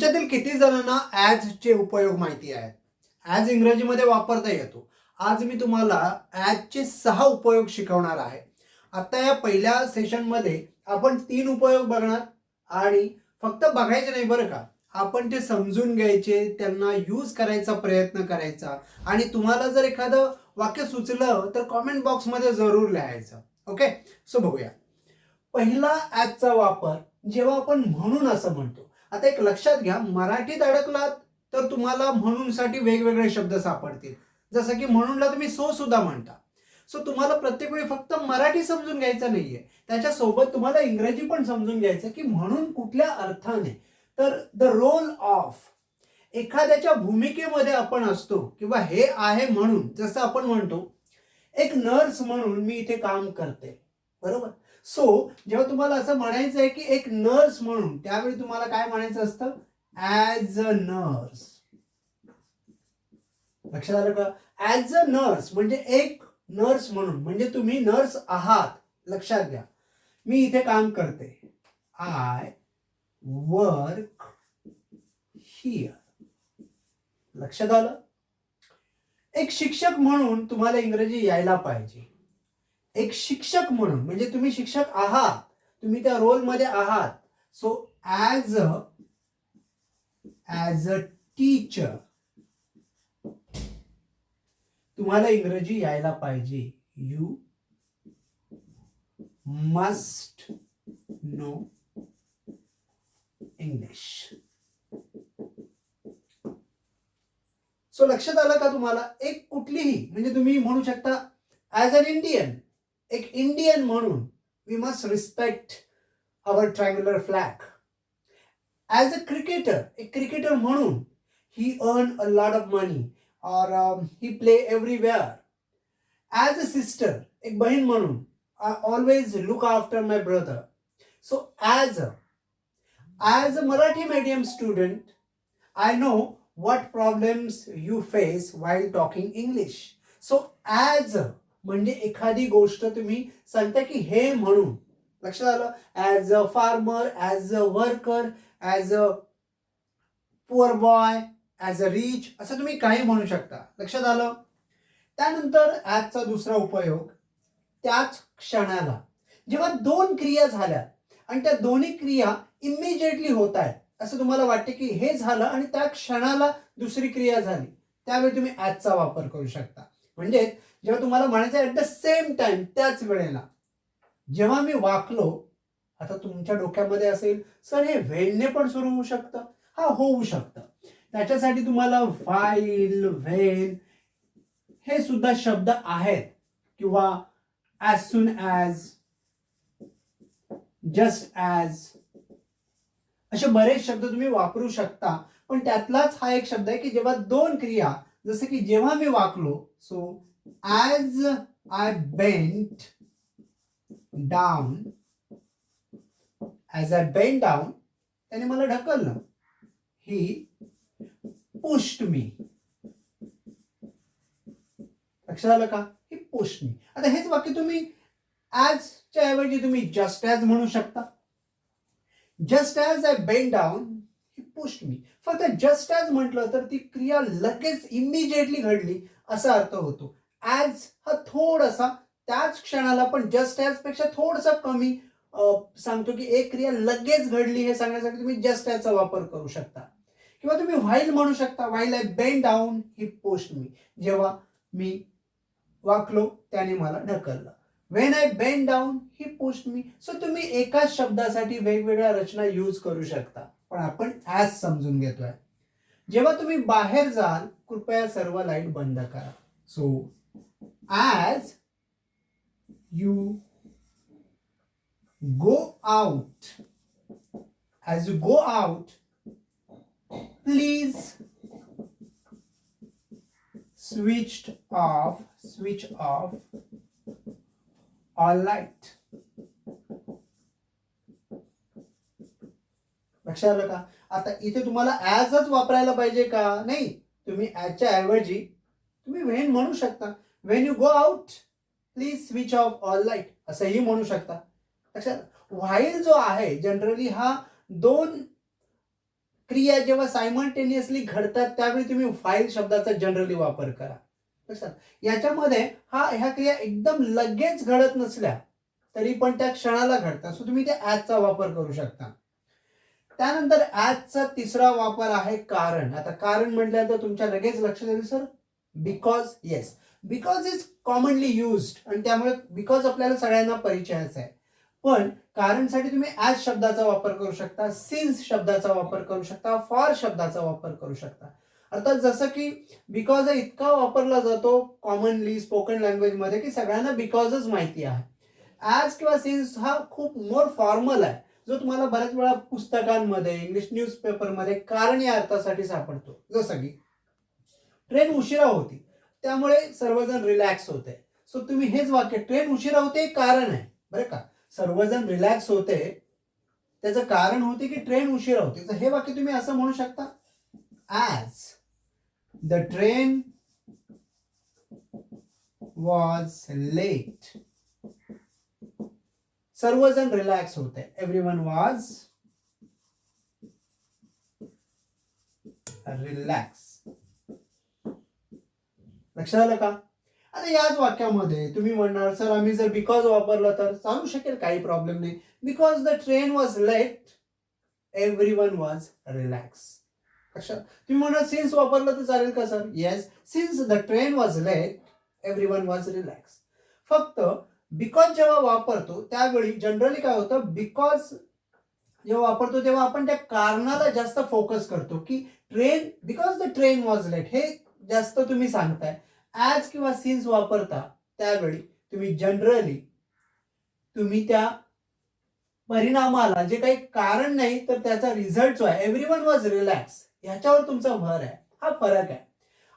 तुमच्यातील किती जणांना ॲजचे उपयोग माहिती आहेत? ॲज इंग्रजीमध्ये वापरता येतो. आज मी तुम्हाला ॲजचे सहा उपयोग शिकवणार आहे. आता या पहिल्या सेशनमध्ये आपण तीन उपयोग बघणार आणि फक्त बघायचे नाही बरं का. आपण ते समजून घ्यायचे त्यांना यूज करायचा प्रयत्न करायचा आणि तुम्हाला जर एखादं वाक्य सुचलं तर कॉमेंट बॉक्समध्ये जरूर लिहायचं. ओके सो बघूया. पहिला ॲजचा वापर जेव्हा आपण म्हणून असं म्हणतो आता एक लक्षात घ्या मराठीत अडकलात तर तुम्हाला म्हणूनसाठी वेगवेगळे शब्द सापडतील. जसं की म्हणूनला तुम्ही सो सुद्धा म्हणता. सो तुम्हाला प्रत्येक वेळी फक्त मराठी समजून घ्यायचं नाहीये. त्याच्यासोबत तुम्हाला इंग्रजी पण समजून घ्यायचं की म्हणून कुठल्या अर्थाने. तर द रोल ऑफ एखाद्याच्या भूमिकेमध्ये आपण असतो किंवा हे आहे म्हणून जसं आपण म्हणतो एक नर्स म्हणून मी इथे काम करते. बरोबर? सो जेव्हा तुम्हाला असं म्हणायचं आहे की एक नर्स म्हणून त्यावेळी तुम्हाला काय म्हणायचं असतं? ऍज अ नर्स लक्षात आलं का? ऍज अ नर्स म्हणजे एक नर्स म्हणून म्हणजे तुम्ही नर्स आहात. लक्षात घ्या. मी इथे काम करते. आय वर्क हिअर लक्षात आलं? एक शिक्षक म्हणून तुम्हाला इंग्रजी यायला पाहिजे. एक शिक्षक म्हणून म्हणजे तुम्ही शिक्षक आहात तुम्ही त्या रोलमध्ये आहात. So as a as a teacher तुम्हाला इंग्रजी यायला पाहिजे. You must know English so लक्षात आलं का तुम्हाला? एक कुठलीही म्हणजे तुम्ही म्हणू शकता ॲज अन इंडियन एक इंडियन म्हणून we must respect our triangular flag as a cricketer एक क्रिकेटर म्हणून he earn a lot of money और he play everywhere as a sister एक बहीण म्हणून I always look after my brother so as a as a Marathi medium student I know what problems you face while talking English. So as a म्हणजे एखादी गोष्ट तुम्ही सांगता की हे म्हणून. लक्षात आलं? As a farmer as a worker as a poor boy as a rich असं तुम्ही काही म्हणू शकता. लक्षात आलं? त्यानंतर ॲजचा दुसरा उपयोग त्याच क्षणाला. जेव्हा दोन क्रिया झाल्या आणि त्या दोन्ही क्रिया इमिजिएटली होत आहेत असं तुम्हाला वाटते की हे झालं आणि त्या क्षणाला दुसरी क्रिया झाली त्यावेळी तुम्ही ॲजचा वापर करू शकता. म्हणजे जेव्हा तुम्हाला म्हणायचं ॲट द सेम टाइम त्याच वेळेला. जेव्हा मी वाकलो आता तुमच्या डोक्यामध्ये असेल सर हे व्हेनने पण सुरू होऊ शकतं? हा होऊ शकतं. त्याच्यासाठी तुम्हाला फाईल व्हेन हे सुद्धा शब्द आहेत. किंवा as soon as just as असे बरेच शब्द तुम्ही वापरू शकता. पण त्यातलाच हा एक शब्द आहे की जेव्हा दोन क्रिया जसं की जेव्हा मी वाकलो so as I bent down as I bent down त्याने मला ढकललं. ही पुष्ट मी लक्षात आलं का? ही पुष्ट मी आता हेच वाक्य तुम्ही ॲजच्या ऐवजी तुम्ही जस्ट ॲज म्हणू शकता. Just as I bend down pushed me. फक्त जस्ट ॲज म्हटलं तर ती क्रिया लगेच इमिजिएटली घडली असा अर्थ होतो. ॲज हा थोडासा त्याच क्षणाला पण जस्ट ॲज पेक्षा थोडासा कमी सांगतो की एक क्रिया लगेच घडली हे सांगण्यासाठी तुम्ही जस्ट ॲजचा वापर करू शकता. किंवा तुम्ही व्हाईल म्हणू शकता. While I bend down he pushed me जेव्हा मी वाकलो त्याने मला ढकललं. When I bend down he pushed me so तुम्ही एकाच शब्दासाठी वेगवेगळ्या रचना यूज करू शकता. पण आपण ॲज समजून घेतोय. जेव्हा तुम्ही बाहेर जाल, कृपया सर्व लाईट बंद करा. So as you go out as you go out please switched off, switch off all light. लक्षात आलं का? आता इथे तुम्हाला ॲजच वापरायला पाहिजे का? नाही. तुम्ही ॲजच्या ऐवजी तुम्ही वेन म्हणू शकता. When you go out please switch off all light असंही म्हणू शकता. लक्षात व्हाईल जो आहे जनरली हा दोन क्रिया जेव्हा सायमल्टेनियसली घडतात त्यावेळी तुम्ही फाईल शब्दाचा जनरली वापर करा. लक्षात याच्यामध्ये हा ह्या क्रिया एकदम लगेच घडत नसल्या तरी पण त्या क्षणाला घडतात. सो तुम्ही त्या ॲजचा वापर करू शकता. त्यानंतर ॲजचा तिसरा वापर आहे कारण. आता कारण म्हटल्यानंतर तुमच्या लगेच लक्षात येईल sir? Because yes because is commonly used आणि त्यामुळे बिकॉज आपल्याला सगळ्यांना परिचयच आहे. पण कारणसाठी तुम्ही ॲज शब्दाचा वापर करू शकता सिन्स शब्दाचा वापर करू शकता फॉर शब्दाचा वापर करू शकता. अर्थात जसं की बिकॉज इतका वापरला जातो कॉमनली स्पोकन लँग्वेजमध्ये की सगळ्यांना बिकॉजच माहिती आहे. ॲज किंवा सिन्स हा खूप मोर फॉर्मल आहे. जो तुम्हाला बऱ्याच वेळा पुस्तकांमध्ये इंग्लिश न्यूजपेपरमध्ये कारण या अर्थासाठी सापडतो. जसं की ट्रेन उशिरा होती. त्यामुळे सर्वजण रिलॅक्स होते. सो तुम्ही हेच वाक्य ट्रेन उशिरा होते कारण आहे. बरं का? सर्वजण रिलॅक्स होते. त्याचं कारण होते की ट्रेन उशिरा होती. तर हे वाक्य तुम्ही असं म्हणू शकता. As the train was late सर्वजण रिलॅक्स होते. एव्हरी वन वॉज रिलॅक्स लक्षात आलं का? आता याच वाक्यामध्ये तुम्ही म्हणणार सर आम्ही जर बिकॉज वापरलं तर चालू शकेल काही प्रॉब्लेम नाही. Because the train was late every one was relax कशा तुम्ही म्हणणार सिन्स वापरलं तर चालेल का sir? Yes since the train was late every one was relax फक्त बिकॉज जेव्हा वापरतो त्यावेळी जनरली काय होतं बिकॉज जेव्हा वापरतो तेव्हा आपण त्या कारणाला जास्त फोकस करतो की train because the train was late हे जास्त तुम्ही सांगताय. ॲज किंवा सिन्स वापरता त्यावेळी तुम्ही जनरली तुम्ही त्या परिणामाला जे काही कारण नाही तर त्याचा रिझल्ट जो आहे एव्हरी वन वॉज रिलॅक्स ह्याच्यावर तुमचा भर आहे. हा फरक आहे.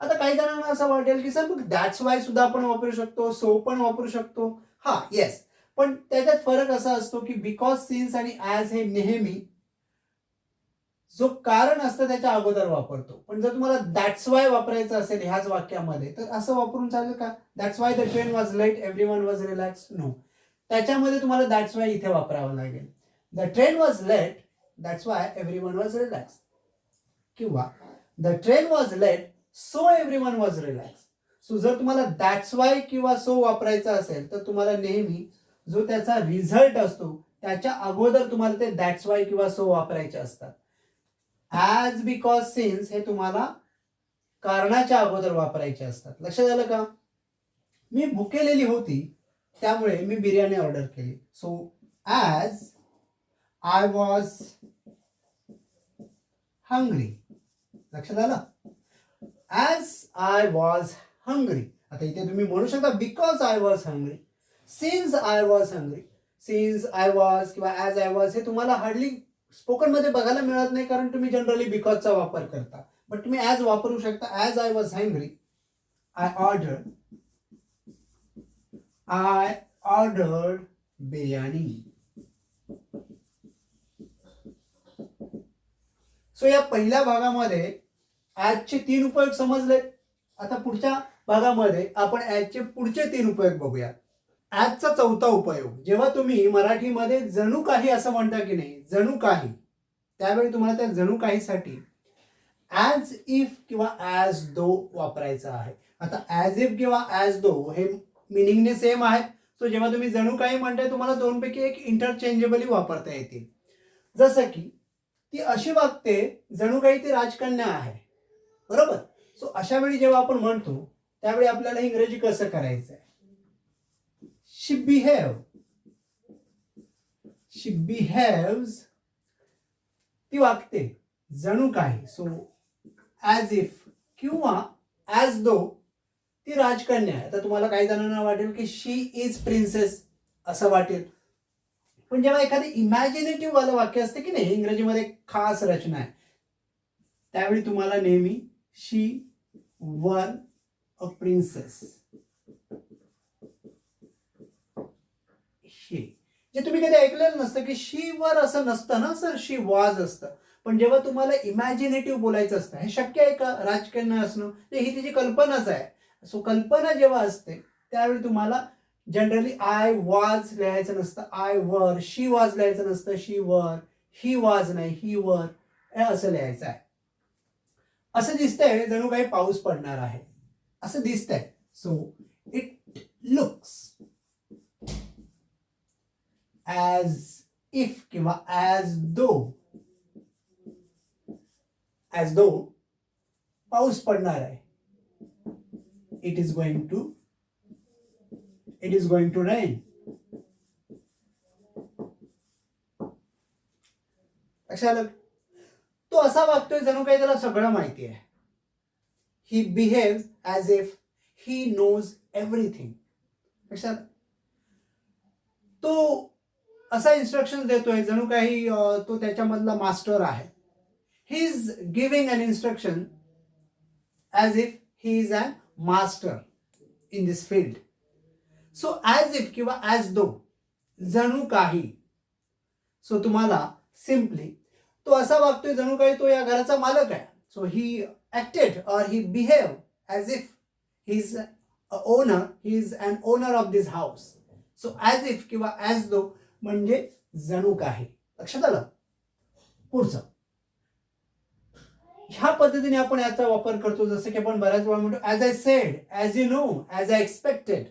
आता काही जणांना असं वाटेल की सर मग दॅट्स वाय सुद्धा आपण वापरू शकतो सो पण वापरू शकतो. हा येस पण त्याच्यात फरक असा असतो की बिकॉज सिन्स आणि ॲज हे नेहमी जो कारण असतं त्याच्या अगोदर वापरतो. पण जर तुम्हाला दॅट्स वाय वापरायचं असेल ह्याच वाक्यामध्ये तर असं वापरून चालेल का? That's why the train was late every one was relax no त्याच्यामध्ये तुम्हाला दॅट्स वाय इथे वापरावं लागेल. The train was late that's why every one was relax किंवा the train was late so every one was relax so जर तुम्हाला that's Y किंवा so वापरायचा असेल तर तुम्हाला नेहमी जो त्याचा रिझल्ट असतो त्याच्या अगोदर तुम्हाला ते दॅट्स वाय किंवा सो वापरायचे असतात. ॲज बिकॉज सिन्स हे तुम्हाला कारणाच्या अगोदर वापरायचे असतात. लक्षात आलं का? मी भुकेलेली होती त्यामुळे मी बिर्याणी ऑर्डर केली. So as I was hungry लक्षात आलं? ॲज आय वॉज हंग्री आता इथे तुम्ही म्हणू शकता because I was hungry since I was hungry since I was किंवा ॲज आय वॉज हे तुम्हाला हार्डली स्पोकनमध्ये बघायला मिळत नाही कारण तुम्ही जनरली बिकॉजचा वापर करता. बट तुम्ही ॲज वापरू शकता as I was hungry I order I order biryani so या पहिल्या भागामध्ये ॲजचे तीन उपयोग समजले. आता पुढच्या भागामध्ये आपण ॲजचे पुढचे तीन उपयोग बघूया. ॲजचा चौथा उपयोग जेव्हा तुम्ही मराठीमध्ये जणू काही असं म्हणता की नाही जणू काही त्यावेळी तुम्हाला त्या जणू काहीसाठी ॲज इफ किंवा ॲज दो वापरायचा आहे. आता ॲज इफ किंवा ॲज दो हे मिनिंगने सेम आहेत सो जेव्हा तुम्ही जणू काही म्हणताय तुम्हाला दोनपैकी एक इंटरचेंजेबली वापरता येतील. जसं की ती अशी वागते जणू काही ती राजकन्या आहे. बरोबर? सो अशा वेळी जेव्हा आपण म्हणतो त्यावेळी आपल्याला इंग्रजी कसं करायचं आहे शी बिहेव शी behaves. ती वागते. जणू काही. सो ॲज इफ किंवा ॲज दो ती राजकन्या आहे. आता तुम्हाला काही जणांना वाटेल की शी इज प्रिन्सेस असं वाटेल. पण जेव्हा एखादी इमॅजिनेटिव्ह वालं वाक्य असते की नाही इंग्रजीमध्ये खास रचना आहे. त्यावेळी तुम्हाला नेहमी शी वन अ प्रिन्सेस शी जे तुम्ही कधी ऐकलेलं नसतं की शी वर असं नसतं ना सर शी वाज असतं. पण जेव्हा तुम्हाला इमॅजिनेटिव्ह बोलायचं असतं हे शक्य आहे का? राजकन्या असणं? ही तिची कल्पनाच आहे. सो कल्पना जेव्हा असते त्यावेळी तुम्हाला जनरली आय वाज लिहायचं नसतं. आय वर शी वाज लिहायचं नसतं. शी वर ही वाज नाही ही वर असं लिहायचं आहे. असं दिसतंय जणू काही पाऊस पडणार आहे. असं दिसतंय. So it looks as if किंवा ॲज दो ॲज दो पाऊस पडणार आहे. It is going to it is going to rain लक्षात आलं? तो असा वागतोय जणू काही त्याला सगळं माहिती आहे. He behave as if he knows everything लक्षात तो असा इन्स्ट्रक्शन देतोय जणू काही तो त्याच्यामधला मास्टर आहे. He is giving an instruction as if he is a master in this field so as if किंवा ॲज दो जणू काही. सो तुम्हाला सिम्पली तो असा वागतोय जणू काही तो या घराचा मालक आहे. So he acted or he behave as if he is owner he is an owner of this house so as if किंवा ॲज दो म्हणजे जणू काही. लक्षात आलं? पुढचं. ह्या पद्धतीने आपण याचा वापर करतो. जसं की आपण बऱ्याच वेळा म्हणतो as I said as you know as I expected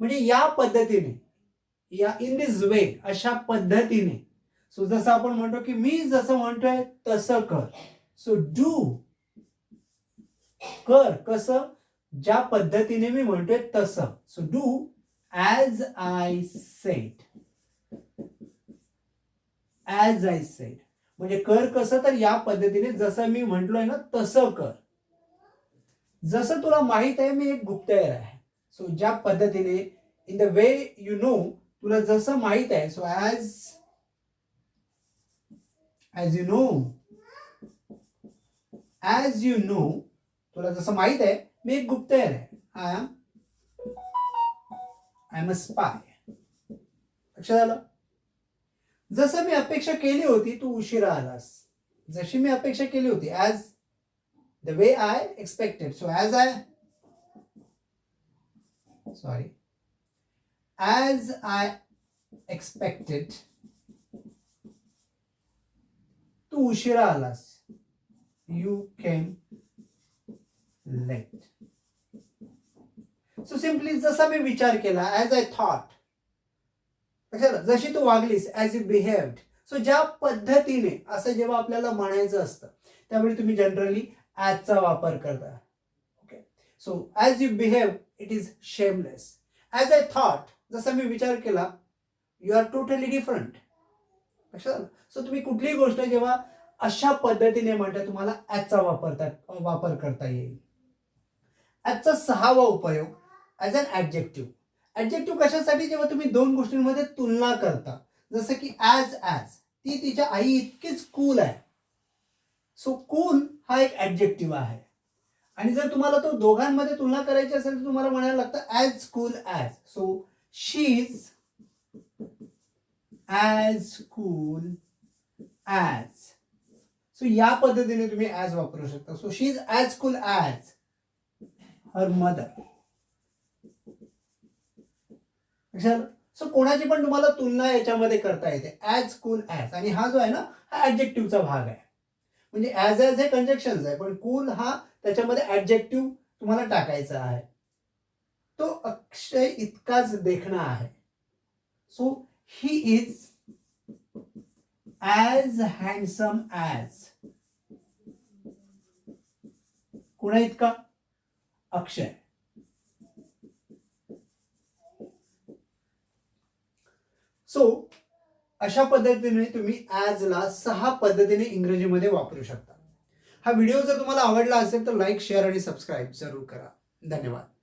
म्हणजे या पद्धतीने या इन दिस वे अशा पद्धतीने सो जसं आपण म्हणतो की मी जसं म्हणतोय तसं कर. सो डू कर कसं? ज्या पद्धतीने मी म्हणतोय तसं. So do as I said as I said म्हणजे कर कसं? तर या पद्धतीने जसं मी म्हटलोय ना तसं कर. जसं तुला माहीत आहे मी एक गुप्तहेर आहे. सो ज्या पद्धतीने in the way you know तुला जसं माहीत आहे so as as you know as you know तुला जसं माहीत आहे मी एक गुप्तहेर आहे. I am I am a spy लक्षात आलं? जसं मी अपेक्षा केली होती तू उशिरा आलास. जशी मी अपेक्षा केली होती as the way I expected so as I sorry as I expected तू उशिरा आलास. You came late so simply जसा मी विचार केला ॲज आय थॉट जशी तू वागलीस ॲज यू बिहेव्ड सो ज्या पद्धतीने असं जेव्हा आपल्याला म्हणायचं असतं त्यावेळी तुम्ही जनरली ॲजचा वापर करता. Okay so as you behave it is shameless as I thought जसा मी विचार केला यू आर टोटली डिफरंट लक्षात सो तुम्ही कुठलीही गोष्ट जेव्हा अशा पद्धतीने म्हणता तुम्हाला ॲजचा वापरता वापर करता येईल. ॲजचा सहावा उपयोग ॲज अन ॲडजेक्टिव्ह ॲडजेक्टिव्ह कशासाठी? जेव्हा तुम्ही दोन गोष्टींमध्ये तुलना करता जसं की ॲज ॲज ती तिच्या आई इतकीच कूल आहे. सो कूल हा एक ॲडजेक्टिव्ह आहे. आणि जर तुम्हाला तो दोघांमध्ये तुलना करायची असेल तर तुम्हाला म्हणायला लागतं as cool as so she is as cool as so या पद्धतीने तुम्ही ॲज वापरू शकता. So she is as cool as her mother so कोणाची पण तुम्हाला तुलना याच्यामध्ये करता येते. ॲज कूल ॲज आणि हा जो आहे ना हा ॲडजेक्टिव्हचा भाग आहे. म्हणजे ॲज ॲज हे कंजेक्शन आहे. पण कूल हा त्याच्यामध्ये ॲडजेक्टिव्ह तुम्हाला टाकायचा आहे. तो अक्षय इतकाच देखणा आहे. So he is as handsome as कुणा इतका? अक्षय. सो अशा पद्धतीने तुम्ही ॲजला सहा पद्धतीने इंग्रजीमध्ये वापरू शकता. हा व्हिडिओ जर तुम्हाला आवडला असेल तर लाईक शेअर आणि सबस्क्राईब जरूर करा. धन्यवाद.